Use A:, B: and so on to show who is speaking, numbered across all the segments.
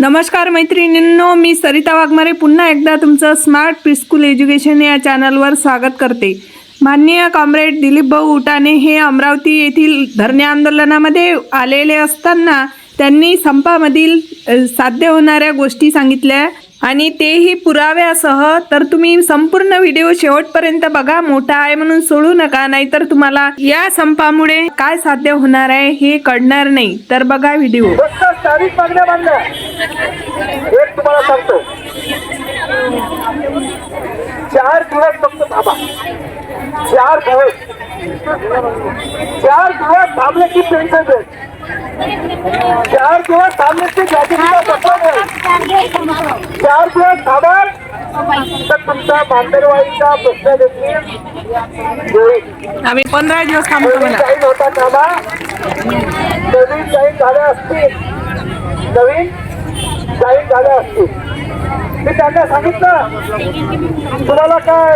A: नमस्कार मैत्रिणींनो मी सरिता वाघमारे पुन्हा एकदा तुमचं स्मार्ट प्रिस्कूल एज्युकेशन या चॅनलवर स्वागत करते. माननीय कॉम्रेड दिलीप भाऊ उटाणे हे अमरावती येथील धरणे आंदोलनामध्ये आलेले असताना त्यांनी संपामधील साध्य होणाऱ्या गोष्टी सांगितल्या. आणि तेही पुराव्यासह तर तुम्ही संपूर्ण व्हिडिओ शेवटपर्यंत बघा. मोठा आहे म्हणून सोडू नका नाहीतर तुम्हाला या संपामुळे काय साध्य होणार आहे हे कळणार नाही. तर बघा व्हिडिओ.
B: फक्त स्थानिक मागण्या मांडल्या एक तुम्हाला सांगतो. चार दिवस फक्त थांबा. चार दिवस. चार दिवस थांबले की पेन्शन चार दिवस थांबले की ग्रॅज्युटीला बसवा देत चार दिवस थांबाल तर तुमचा मांदरवाडीचा प्रश्न देखील होईल
A: आम्ही पंधरा दिवस थांबतो
B: नवीन काही होता कामा? नवीन काही झाल्या असतील. नवीन काही झाल्या असतील. मी त्यांना सांगितलं. तुम्हाला काय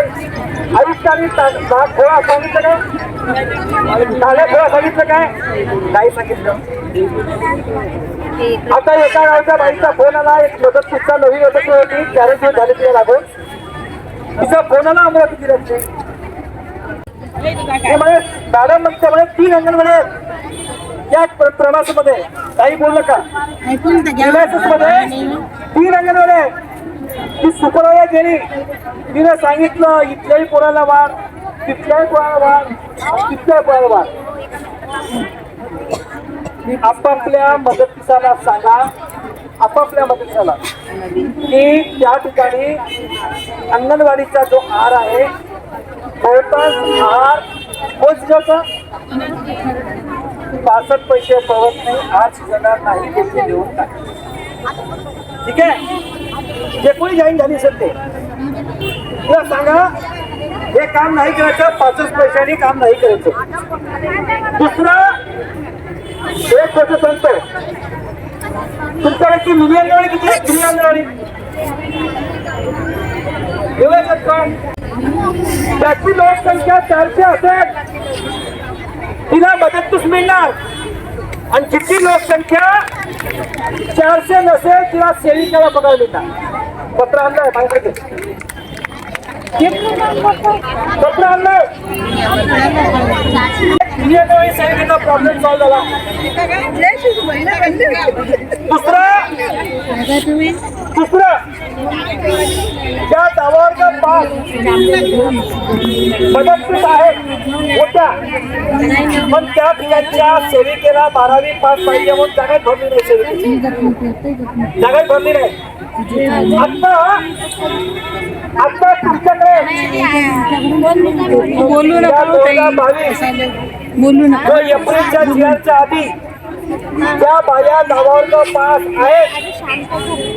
B: आयुष्याने खोळा सांगितलं काय? नाल्या खोळा सांगितलं काय? नाही सांगितलं. आता एका गावच्या बाईचा फोन आला. एक मदत तिचा नवीन मदत होती चार दिवस झाले तिला लागून. तिचा आला अमरावती जिल्ह्याची ते म्हणे मॅडम म्हणते म्हणे तीन अंगणवाडी आहेत प्र- प्रवासामध्ये काही बोललं का NSS मध्ये तीन अंगणवाडी आहेत ती सुपरवायझर गेली. तिने सांगितलं इथल्याही पोराला वाढ तिथल्याही पोराला वाढ तिथल्याही पोराला वाढ. आपापल्या मदतीसाला सांगा. आपापल्या झाला. की त्या ठिकाणी अंगणवाडीचा जो आहार आहे बहुतांश आहार कोण पासष्ट पैसे पवत नाही आज शिजवणार नाही ते देऊन टाक ठीक आहे? जे कोणी जॉईन झाली असेल ते. तुला सांगा हे काम नाही करायचं पासष्ट पैशांनी काम नाही करायचं. दुसरं एक गोष्ट सांगतो तुमच्याकडची मिली अंगणवाडी किती आहे मिली अंगणवाडी एवढं का? त्याची लोकसंख्या चारशे असेल. तिला मदतनीस मिळणार. आणि जितकी लोकसंख्या चारशे नसेल तिला सेविकाला बघायला मिळणार. पत्र आणलंय माझ्याकडे. पत्र आणलंय इंडियन सेविकेचा प्रॉब्लेम सॉल्व्ह झाला. दुसरं? दुसरं? ज्या दावावरचा पास. मदतनीस आहेत. होत्या पण त्या ठिकाणच्या सेविकेला बारावी पास पाहिजे म्हणून जागाच भरली नाही सेविकेची. जागाच भरली नाही. आता आता तुमच्याकडे
A: बोलू नका
B: बावीस.
A: बोलू नका
B: एप्रिलच्या जिल्ह्याच्या आधी ज्या बाया नावावरचा पास आहेत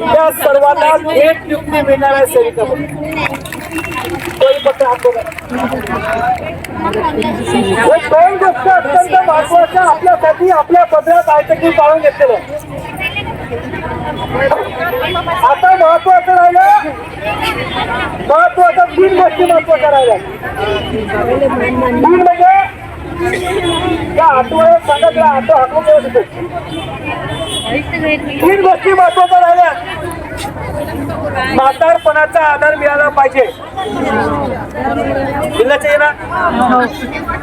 B: त्या सर्वांना थेट नियुक्ती मिळणार आहे सेविका दोन गोष्ट अत्यंत महत्त्वाच्या आपल्यासाठी आपल्या पदरात आयटकी पाळून घेतलेलं आता महत्वाचं राहिलं. महत्वाचं तीन गोष्टी महत्त्वाच्या राहिल्या. तीन म्हणजे त्या आठवड्यात सांगा त्या आठव देऊ शकतो तीन गोष्टी महत्त्वाच्या राहिल्या. म्हातारपणाचा आधार मिळाला पाहिजे. ना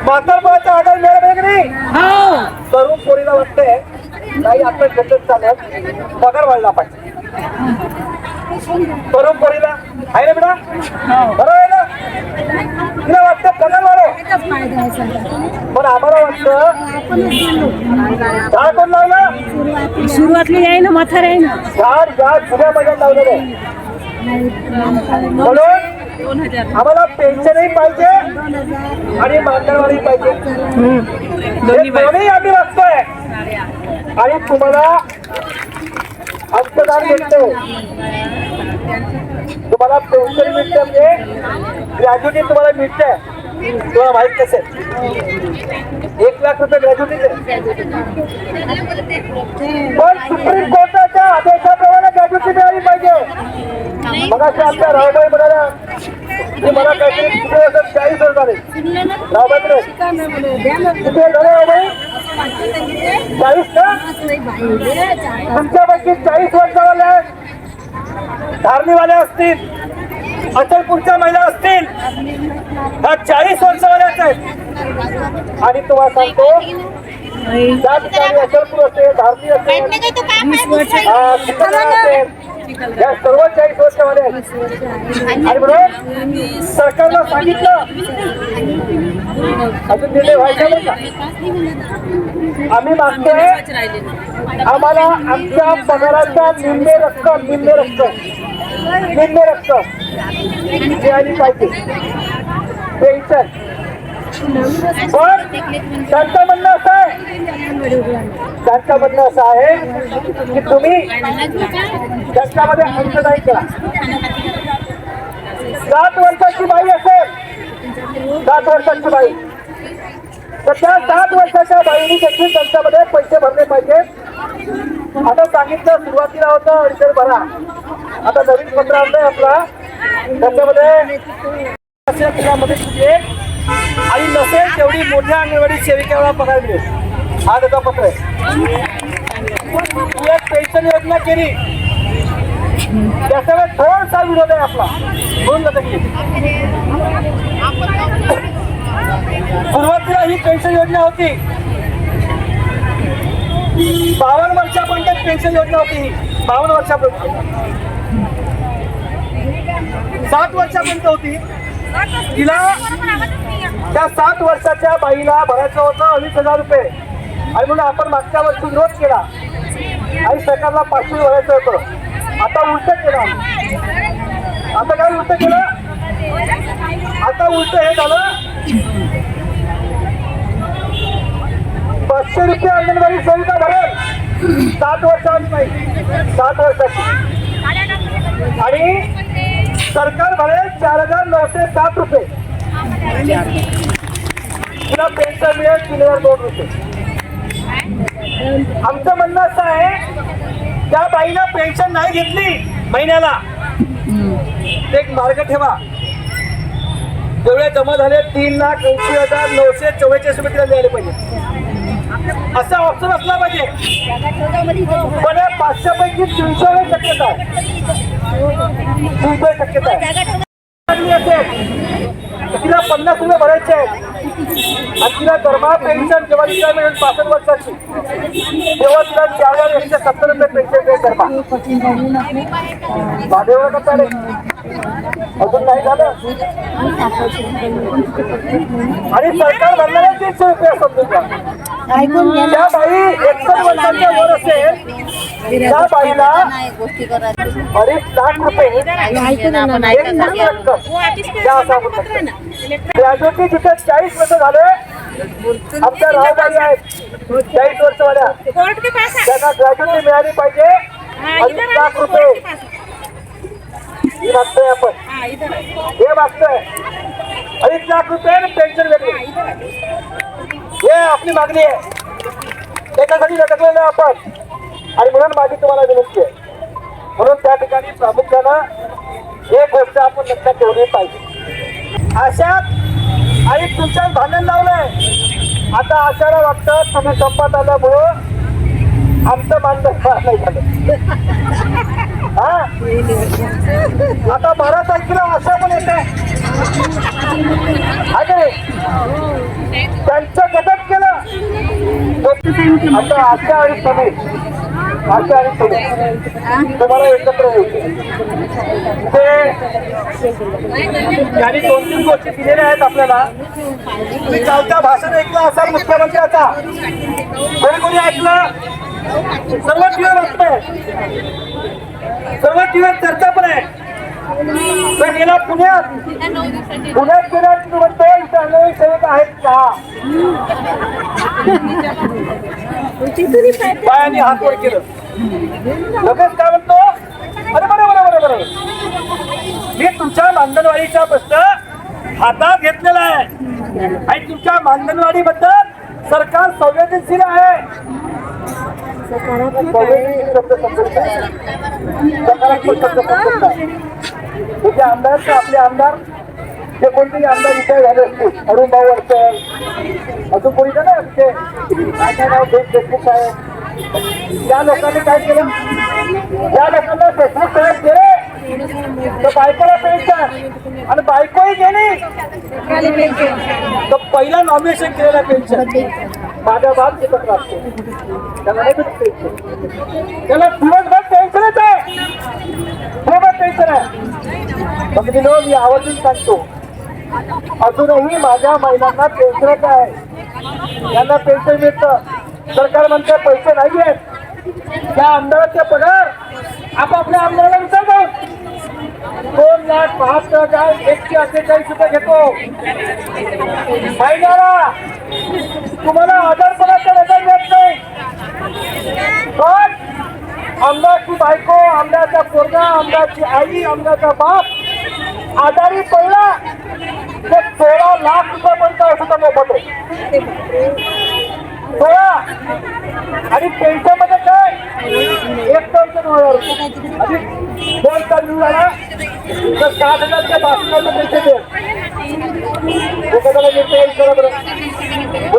B: म्हातारपणाचा आधार मिळाला पाहिजे की नाही? तरुण पोरीला वाटतंय नाही आता घेतच चालत पगार वाढला पाहिजे. तरुण पोरीला आहे ना बेटा? बरोबर आहे ना? तिला वाटतं पगार वाढव. पण आम्हाला वाटतं झाड कोण लावलं?
C: सुरुवातली आहे ना म्हातार आहे ना.
B: झाड या जुन्या महिन्यात लावलेलं आहे. म्हणून आम्हाला पेन्शनही पाहिजे आणि मानधनवारी पाहिजे. दोन्ही आम्ही वाचतोय. आणि तुम्हाला अंशदान भेटतो तुम्हाला पेन्शन मिळते म्हणजे ग्रॅज्युटी तुम्हाला मिळते तुम्हाला माहीत नसेल. एक लाख रुपये ग्रॅज्युटीचे पण सुप्रीम कोर्टाच्या आदेशाप्रमाणे ग्रॅज्युटी मिळाली पाहिजे. मग आमच्या रावबाई म्हणाल्या की मला काहीतरी चाळीस हजार झाले. रावबाई किती झाले रावबाई? चाळीस का? तुमच्यापैकी चाळीस वर्ष झाले धारणीवाल्या असतील. अचलपूरच्या महिला असतील. ह्या चाळीस वर्षावाल्याच आहेत. आणि तुम्हाला सांगतो त्या ठिकाणी अचलपूर असेल धारणी असेल या सर्व चाळीस वर्षामध्ये आहेत. आणि म्हणून सरकारनं सांगितलं अजून निर्णय व्हायचा का? आम्ही मागतोय आम्हाला आमच्या पगाराचा निम्मे रक्कम निम्मे रक्कम निम्मे रक्कम. मिळाली पाहिजे. पेन्शन. पण त्यांचं म्हणणं असं आहे त्यांचं म्हणणं असं आहे की तुम्ही त्याच्यामध्ये नाही करा. सात वर्षाची बाई असेल सात वर्षाची बाई. तर त्या सात वर्षाच्या बाईंनी देखील त्यांच्यामध्ये पैसे भरले पाहिजे. आता सांगितलं सुरुवातीला होतं अडीचशे भरा आता नवीन पत्र आणलंय आपला. त्याच्यामध्ये असेल आणि नसेल तेवढी मोठ्या अंगणवाडी सेविकेला पगार मिळेल हा त्याचा पत्र आहे. ही एक पेन्शन योजना केली. त्याच्यावर थोडासा विरोध आहे आपला. दोन सुरुवातीला ही पेन्शन योजना होती. बावन्न वर्षापर्यंत पेन्शन योजना होती ही. बावन्न वर्षापर्यंत. सात वर्षापर्यंत होती. तिला त्या सात वर्षाच्या बाईला भरायचं होतं अडीच हजार रुपये. आणि म्हणून आपण मागच्या वर्षी विरोध केला. आणि सरकारला पाचशे भरायचं होतं. आता उलट केलं. आता काय उलट केलं? आता उलट हे झालं. पाचशे रुपये अंगणवाडी सेविका भरेल सात वर्षांची बाई. सात वर्षाची. आणि सरकार भरेल चार हजार नऊशे सात रुपये. तुला पेन्शन मिळेल तीन हजार दोन रुपये. आमचं म्हणणं असं आहे त्या बाईनं पेन्शन नाही घेतली महिन्याला. एक मार्ग ठेवा. जेवढे जमा झाले तीन लाख ऐंशी हजार नऊशे चव्वेचाळीस रुपये तिला द्यायला पाहिजे. असा ऑप्शन असला पाहिजे. पण या पाचशे पैकी तीनशे वेळ शक्यता तीनशे शक्यता असेल तिला पन्नास रुपये भरायचे आहेत. आणि तिला दरमहा पेन्शन जेव्हा तिला मिळेल पासष्ट वर्षाची. तेव्हा तिला चार हजार एकशे सत्तर रुपये पेन्शन मिळेल दरमहा माझ्यावर का चालेल? अजून नाही झालं? आणि सरकार भरणारे तीनशे रुपये समजून घ्या. त्या बाई एकसष्ट वर्षाच्या वर असेल त्या बाईला अडीच लाख रुपये एक लाख रक्कम द्या असं आपण म्हणतो. ग्रॅज्युएटी जिथे चाळीस वर्ष झाले आमच्या राहबाई आहेत. चाळीस वर्षवाल्या. त्यांना ग्रॅज्युएटी मिळाली पाहिजे. अडीच लाख रुपये. ही मागतोय आपण. हे मागतोय. अडीच लाख रुपये आणि पेन्शन वेगळी. हे आपली मागणी आहे. त्याच्यासाठी लटकलेलं आपण. आणि म्हणून माझी तुम्हाला विनंती आहे. म्हणून त्या ठिकाणी प्रामुख्यानं एक गोष्ट आपण लक्षात ठेवली पाहिजे. अशात आणि तुमच्यात भांडण लावलंय. आता आशाला वाटतं तुम्ही संपात आल्यामुळं आमचं भांडण नाही झालं. हा? आता बारा तारखेला आशा पण येत अरे त्यांचं गटक केलं. आता आशा आणि आशा आणि समीर तुम्हाला एकत्र ते त्यांनी दोन तीन गोष्टी दिलेल्या आहेत आपल्याला. मी कालचा भाषण ऐकलं असा मुख्यमंत्र्याचा कोणी कोणी ऐकलं? सर्व टीव्हीवर वाचतंय सर्व टीव्हीवर चर्चा पण आहे. तो गेला पुण्यात पुण्यात की म्हणतो इथं सेवक आहेत का? बायांनी हात वर केलं. लगेच काय म्हणतो? अरे बरं बरं बरं बरं मी तुमच्या मानधनवाडीचा प्रश्न हातात घेतलेला आहे. आणि तुमच्या मानधनवाडी बद्दल सरकार संवेदनशील आहे. संवेदनशील शब्द म्हणजे आमदार ते आपले आमदार जे कोणतेही आमदार विषय झाले असतील? अरुण भाऊ अडचण अजून कोणी का ना ते काय काय नाव फेसबुक आहे. त्या लोकांनी काय केलं? त्या लोकांना फेसबुक तयार केले. तर बायकोला पेक्षा आणि बायकोही गेली. तर पहिला नॉमिनेशन केलेला पेन्शन. माझ्या बाप एकत्र असतो त्याला नाही भेटत पेन्शन. त्याला दिवसभर टेन्शनच आहे दिवसभर टेन्शन आहे मग मी आवर्जून सांगतो. अजूनही माझ्या महिलांना पेन्शन काय यांना पेन्शन मिळतं. सरकार म्हणते पैसे नाही आहेत. त्या आमदाराचे पगार आपापल्या आमदाराला विचारतात दोन लाख बहात्तर हजार एकशे अठ्ठेचाळीस रुपये घेतो. महिन्याला तुम्हाला आजारपणाचा रजा मिळत नाही. बायको आमदारचा पोरगा आमदारची आई आमदारचा बाप आजारी पडला तर सोळा लाख रुपयापर्यंत सुद्धा मोफत सोळा. आणि पेन्शनमध्ये काय? एक टनचं दोन हजार आणि दोन टन झाला तर सात हजार ते बासष्ट हजार पेन्शन दे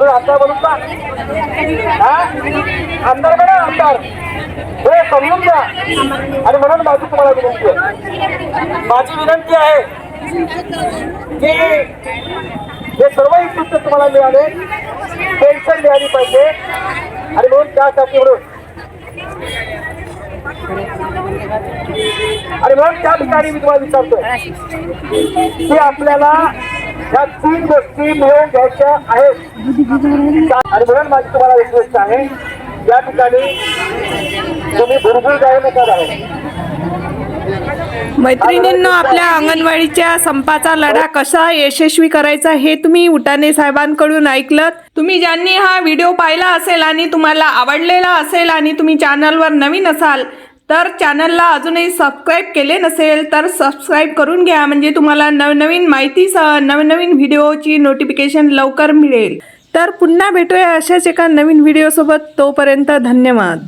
B: एखाद्याला आमदार येईल बोलून का आमदार बघा आमदार. हे समजून घ्या. आणि म्हणून माझी तुम्हाला विनंती आहे. माझी विनंती आहे की हे सर्व इच्छुक तुम्हाला मिळाले पेन्शन मिळाली पाहिजे. आणि म्हणून त्यासाठी म्हणून. आणि म्हणून त्या ठिकाणी मी तुम्हाला विचारतोय की आपल्याला ह्या तीन गोष्टी मिळवून घ्यायच्या आहेत. आणि म्हणून माझी तुम्हाला रिक्वेस्ट आहे या ठिकाणी तुम्ही भुरभुर जाऊ नका
A: मैत्रिणींनो आपल्या अंगणवाडीच्या संपाचा लढा कसा यशस्वी करायचा हे तुम्ही उटाणे साहेबांकडून ऐकलं. तुम्ही ज्यांनी हा व्हिडिओ पाहिला असेल आणि तुम्हाला आवडलेला असेल आणि तुम्ही चॅनलवर नवीन असाल तर चॅनलला अजूनही सबस्क्राईब केले नसेल तर सबस्क्राईब करून घ्या. म्हणजे तुम्हाला नवनवीन माहितीसह नवनवीन व्हिडिओची नोटिफिकेशन लवकर मिळेल. तर पुन्हा भेटूया अशाच एका नवीन व्हिडिओसोबत तोपर्यंत धन्यवाद.